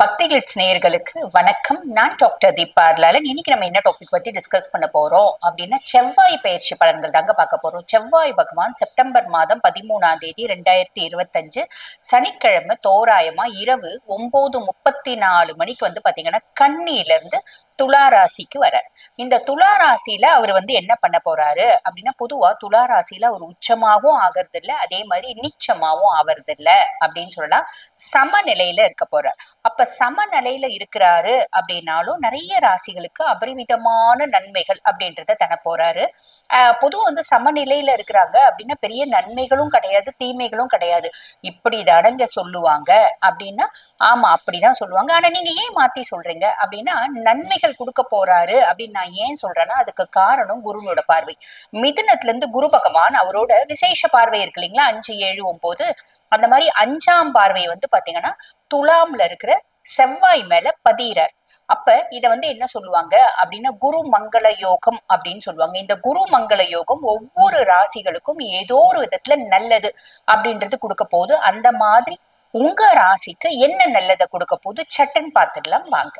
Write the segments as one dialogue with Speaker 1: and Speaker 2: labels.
Speaker 1: பக்தி கிளிட்ஸ் நேயர்களுக்கு வணக்கம். நான் டாக்டர் தீபா அர்லாலன் இன்னைக்கு நம்ம என்ன டாபிக் பத்தி டிஸ்கஸ் பண்ண போறோம் அப்படின்னா செவ்வாய் பயிற்சி பலன்கள் தாங்க பார்க்க போறோம். செவ்வாய் பகவான் செப்டம்பர் மாதம் பதிமூணாம் தேதி ரெண்டாயிரத்தி இருபத்தஞ்சு சனிக்கிழமை தோராயமா இரவு ஒன்பது முப்பத்தி நாலு மணிக்கு வந்து பாத்தீங்கன்னா கண்ணியில இருந்து துலா ராசிக்கு வர இந்த துலா ராசியில அவர் வந்து என்ன பண்ண போறாரு? அப்படின்னா பொதுவா துலா ராசியில அவர் உச்சமாகவும் ஆகிறது இல்ல அதே மாதிரி நீச்சமாகவும் ஆவறது இல்ல அப்படின்னு சொல்லலாம். சமநிலையில இருக்க போறார். அப்ப சமநிலையில இருக்கிறாரு அப்படின்னாலும் நிறைய ராசிகளுக்கு அபரிமிதமான நன்மைகள் அப்படின்றத தன போறாரு. ஆஹ் பொதுவா வந்து சமநிலையில இருக்கிறாங்க அப்படின்னா பெரிய நன்மைகளும் கிடையாது தீமைகளும் கிடையாது. இப்படி அடங்க சொல்லுவாங்க அப்படின்னா ஆமா அப்படிதான் சொல்லுவாங்க. ஆனா நீங்க ஏன் மாத்தி சொல்றீங்க? அப்படின்னா நன்மைகள் கொடுக்க போறாரு அப்படின்னு நான் ஏன் சொல்றேன்னா அதுக்கு காரணம் குருனோட பார்வை. மிதுனத்துல இருந்து குரு பகவான் அவரோட விசேஷ பார்வை இருக்கு இல்லைங்களா? அஞ்சு ஏழு ஒன்பது. அந்த மாதிரி அஞ்சாம் பார்வை வந்து பாத்தீங்கன்னா துலாம்ல இருக்கிற செவ்வாய் மேல பதிகிறார் அப்ப இத வந்து என்ன சொல்லுவாங்க? அப்படின்னா குரு மங்கள யோகம் அப்படின்னு சொல்லுவாங்க. இந்த குரு மங்கள யோகம் ஒவ்வொரு ராசிகளுக்கும் ஏதோ ஒரு விதத்துல நல்லது அப்படின்றது கொடுக்க போகுது. அந்த மாதிரி உங்க ராசிக்கு என்ன நல்லதை கொடுக்க போகுது? சட்டன் பார்த்துடலாம் வாங்க.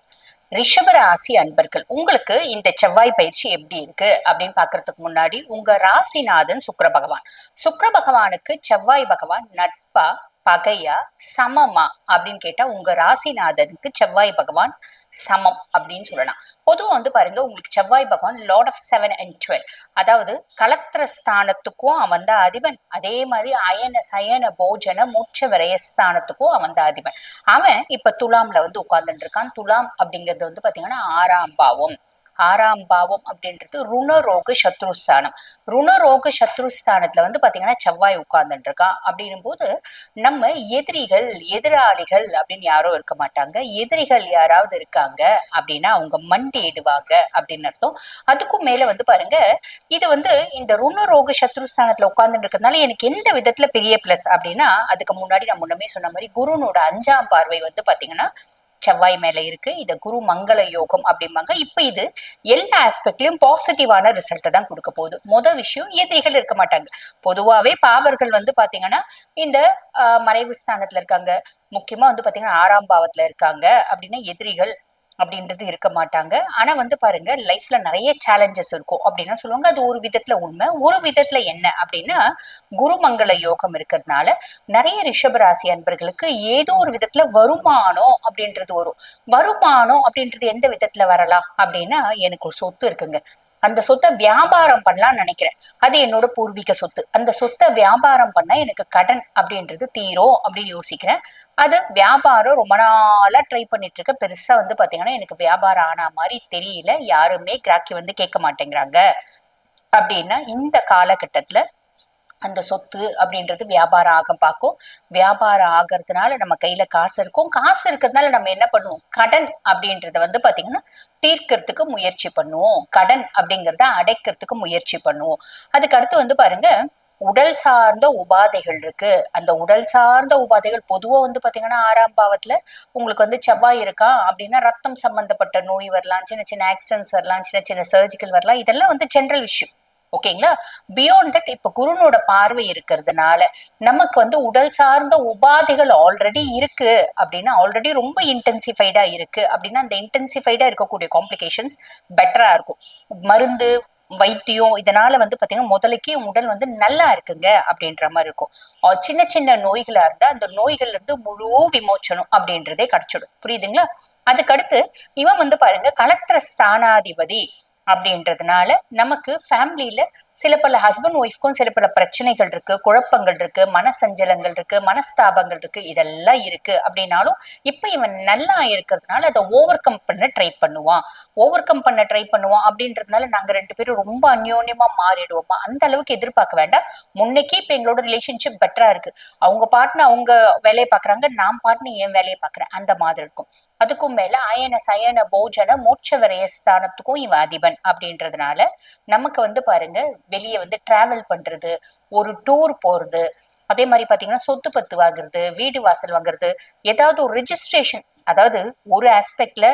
Speaker 1: ரிஷப ராசி அன்பர்கள் உங்களுக்கு இந்த செவ்வாய் பயிற்சி எப்படி இருக்கு அப்படின்னு பாக்குறதுக்கு முன்னாடி உங்க ராசிநாதன் சுக்கிர பகவான். சுக்கர பகவானுக்கு செவ்வாய் பகவான் நட்பா பகையா? சமமா? அப்படின்னு கேட்டா உங்க ராசிநாதனுக்கு செவ்வாய் பகவான் சமம் அப்படின்னு சொல்லலாம். பொதுவா வந்து பாருங்க உங்களுக்கு செவ்வாய் பகவான் lord of seven and twelve அதாவது கலத்திர ஸ்தானத்துக்கும் அவன் தான் அதிபன். அதே மாதிரி அயன சயன போஜன மூச்ச விரயஸ்தானத்துக்கும் அவன் தான் அதிபன். அவன் இப்ப துலாம்ல வந்து உட்கார்ந்துட்டு இருக்கான். துலாம் அப்படிங்கிறது வந்து பாத்தீங்கன்னா ஆறாம் பாவம். ஆறாம் பாவம் அப்படின்றது ருணரோக சத்ருஸ்தானம். ருணரோக சத்ருஸ்தானத்துல வந்து பாத்தீங்கன்னா செவ்வாய் உட்கார்ந்துட்டு இருக்கான் அப்படின்னும் போது நம்ம எதிரிகள் எதிராளிகள் அப்படின்னு யாரும் இருக்க மாட்டாங்க. எதிரிகள் யாராவது இருக்காங்க அப்படின்னா அவங்க மண்டியிடுவாங்க அப்படின்னு அர்த்தம். அதுக்கும் மேல வந்து பாருங்க இது வந்து இந்த ருணரோக சத்ருஸ்தானத்துல உட்கார்ந்துட்டு இருக்கிறதுனால எனக்கு எந்த விதத்துல பெரிய பிளஸ் அப்படின்னா அதுக்கு முன்னாடி நான் முன்னமே சொன்ன மாதிரி குருனோட அஞ்சாம் பார்வை வந்து பாத்தீங்கன்னா செவ்வாய் மேல இருக்கு. இது குரு மங்கள யோகம் அப்படிம்பாங்க. இப்ப இது எல்லா ஆஸ்பெக்ட்லயும் பாசிட்டிவான ரிசல்ட் தான் கொடுக்க போகுது. முத விஷயம் எதிரிகள் இருக்க மாட்டாங்க. பொதுவாவே பாவர்கள் வந்து பாத்தீங்கன்னா இந்த மறைவு ஸ்தானத்துல இருக்காங்க. முக்கியமா வந்து பாத்தீங்கன்னா ஆறாம் பாவத்துல இருக்காங்க. அப்படின்னா எதிரிகள் அப்படின்றது இருக்க மாட்டாங்க. ஆனா வந்து பாருங்க லைஃப்ல நிறைய சேலஞ்சஸ் இருக்கும். அப்படின்னா சொல்லுவாங்க அது ஒரு விதத்துல உண்மை ஒரு விதத்துல என்ன? அப்படின்னா குருமங்கள யோகம் இருக்கிறதுனால நிறைய ரிஷபராசி அன்பர்களுக்கு ஏதோ ஒரு விதத்துல வருமானம் அப்படின்றது வரும். வருமானம் அப்படின்றது எந்த விதத்துல வரலாம்? அப்படின்னா எனக்கு ஒரு சொத்து இருக்குங்க. அந்த சொத்தை வியாபாரம் பண்ணலாம்னு நினைக்கிறேன். அது என்னோட பூர்வீக சொத்து. அந்த சொத்தை வியாபாரம் பண்ணா எனக்கு கடன் அப்படின்றது தீரும் அப்படின்னு யோசிக்கிறேன். அது வியாபாரம் ரொம்ப நாளா ட்ரை பண்ணிட்டு இருக்க. பெருசா வந்து பாத்தீங்கன்னா எனக்கு வியாபாரம் ஆன மாதிரி தெரியல. யாருமே கிராக்கி வந்து கேட்க மாட்டேங்கிறாங்க. அப்படின்னா இந்த காலகட்டத்துல அந்த சொத்து அப்படின்றது வியாபாரம் ஆக பார்க்கும். வியாபாரம் ஆகிறதுனால நம்ம கையில காசு இருக்கும். காசு இருக்கிறதுனால நம்ம என்ன பண்ணுவோம்? கடன் அப்படின்றத வந்து பாத்தீங்கன்னா தீர்க்கறதுக்கு முயற்சி பண்ணுவோம். கடன் அப்படிங்கறத அடைக்கிறதுக்கு முயற்சி பண்ணுவோம். அதுக்கு அடுத்து வந்து பாருங்க உடல் சார்ந்த உபாதைகள் இருக்கு. அந்த உடல் சார்ந்த உபாதைகள் பொதுவா வந்து பாத்தீங்கன்னா ஆறாம் பாவத்துல உங்களுக்கு வந்து செவ்வாய் இருக்கா அப்படின்னா ரத்தம் சம்பந்தப்பட்ட நோய் வரலாம் சின்ன சின்ன ஆக்சிடென்ட்ஸ் வரலாம் சின்ன சின்ன சர்ஜிக்கல் வரலாம். இதெல்லாம் வந்து ஜென்ரல் விஷயம் ஓகேங்களா பியாண்ட் தட் இப்ப குருனோட பார்வை இருக்கிறதுனால நமக்கு வந்து உடல் சார்ந்த உபாதைகள் ஆல்ரெடி இருக்கு அப்படின்னா ஆல்ரெடி ரொம்ப இன்டென்சிஃபைடா இருக்கு அப்படின்னா அந்த இன்டென்சிஃபைடா இருக்கக்கூடிய காம்ப்ளிகேஷன்ஸ் பெட்டரா இருக்கும். மருந்து வைத்தியம் இதனால வந்து பாத்தீங்கன்னா முதலைக்கு உடல் வந்து நல்லா இருக்குங்க அப்படின்ற மாதிரி இருக்கும். சின்ன சின்ன நோய்களா இருந்தா அந்த நோய்கள்ல இருந்து முழு விமோச்சனம் அப்படின்றதே கிடைச்சிடும். புரியுதுங்களா? அதுக்கடுத்து இவன் வந்து பாருங்க கலத்திர ஸ்தானாதிபதி. அப்படின்றதுனால நமக்கு ஃபேமிலியில சில பல ஹஸ்பண்ட் ஒய்ஃப்க்கும் சில பல பிரச்சனைகள் இருக்கு குழப்பங்கள் இருக்கு மனசஞ்சலங்கள் இருக்கு மனஸ்தாபங்கள் இருக்கு இதெல்லாம் இருக்கு அப்படின்னாலும் இப்ப இவன் நல்லா இருக்கிறதுனால அதை ஓவர் கம் பண்ண ட்ரை பண்ணுவான். ஓவர் கம் பண்ண ட்ரை பண்ணுவான் அப்படின்றதுனால நாங்க ரெண்டு பேரும் ரொம்ப அந்யோன்யமா மாறிடுவோமா? அந்த அளவுக்கு எதிர்பார்க்க வேண்டாம். முன்னைக்கு இப்ப எங்களோட ரிலேஷன்ஷிப் பெட்டரா இருக்கு. அவங்க பாட்டுன்னு அவங்க வேலையை பாக்குறாங்க நான் பாட்டுன்னு என் வேலையை பாக்குறேன் அந்த மாதிரி இருக்கும். அதுக்கும் மேல அயன சயன போஜன மோட்ச விரயஸ்தானத்துக்கும் இவன் அதிபன் அப்படின்றதுனால நமக்கு வந்து பாருங்க வெளியே வந்து டிராவல் பண்றது ஒரு டூர் போறது அதே மாதிரி பாத்தீங்கன்னா சொத்து பத்து வாங்குறது வீடு வாசல் வாங்குறது ஏதாவது ஒரு ரிஜிஸ்ட்ரேஷன் அதாவது ஒரு ஆஸ்பெக்ட்ல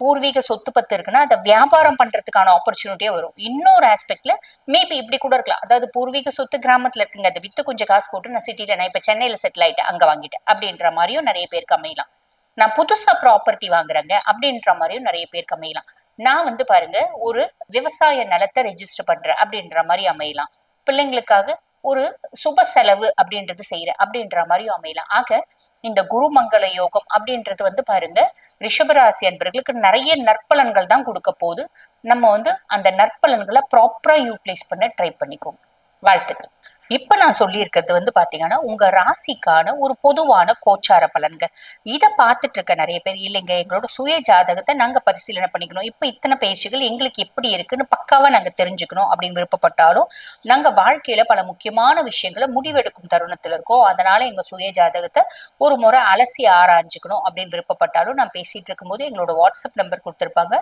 Speaker 1: பூர்வீக சொத்து பத்து இருக்குன்னா அதை வியாபாரம் பண்றதுக்கான ஆப்பர்ச்சுனிட்டியே வரும். இன்னொரு ஆஸ்பெக்ட்ல மேபி இப்படி கூட இருக்கலாம். அதாவது பூர்வீக சொத்து கிராமத்துல இருக்குங்க அதை வித்து கொஞ்சம் காசு போட்டு நான் சிட்டில நான் இப்ப சென்னையில செட்டில் ஆயிட்டேன் அங்க வாங்கிட்டேன் அப்படின்ற மாதிரியும் நிறைய பேருக்கு அமையலாம். நான் புதுசா ப்ராப்பர்ட்டி வாங்குறேங்க அப்படின்ற மாதிரியும் நிறைய பேருக்கு அமையலாம். நான் வந்து பாருங்க ஒரு விவசாய நிலத்தை ரெஜிஸ்டர் பண்றேன் அப்படின்ற மாதிரி அமையலாம். பிள்ளைங்களுக்காக ஒரு சுப செலவு அப்படின்றது செய்யறேன் அப்படின்ற மாதிரியும் அமையலாம். ஆக இந்த குருமங்கள யோகம் அப்படின்றது வந்து பாருங்க ரிஷபராசி அன்பர்களுக்கு நிறைய நற்பலன்கள் தான் கொடுக்க போகுது. நம்ம வந்து அந்த நற்பலன்களை ப்ராப்பரா யூட்டிலைஸ் பண்ண ட்ரை பண்ணிக்கோங்க. வாழ்த்துக்கள். இப்ப நான் சொல்லியிருக்கிறது வந்து பாத்தீங்கன்னா உங்க ராசிக்கான ஒரு பொதுவான கோச்சார பலன்கள். இதை பார்த்துட்டு இருக்க நிறைய பேர் இல்லைங்க எங்களோட சுய ஜாதகத்தை நாங்க பரிசீலனை பண்ணிக்கணும். இப்ப இத்தனை பயிற்சிகள் எங்களுக்கு எப்படி இருக்குன்னு பக்காவா நாங்க தெரிஞ்சுக்கணும் அப்படின்னு விருப்பப்பட்டாலும் நாங்க வாழ்க்கையில பல முக்கியமான விஷயங்களை முடிவெடுக்கும் தருணத்துல இருக்கோம் அதனால எங்க சுய ஜாதகத்தை ஒரு முறை அலசி ஆராய்ஞ்சுக்கணும் அப்படின்னு விருப்பப்பட்டாலும் நான் பேசிட்டு இருக்கும்போது எங்களோட வாட்ஸ்அப் நம்பர் கொடுத்துருப்பாங்க.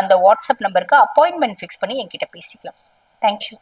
Speaker 1: அந்த வாட்ஸ்அப் நம்பருக்கு அப்பாயின்மெண்ட் ஃபிக்ஸ் பண்ணி என்கிட்ட பேசிக்கலாம். தேங்க்யூ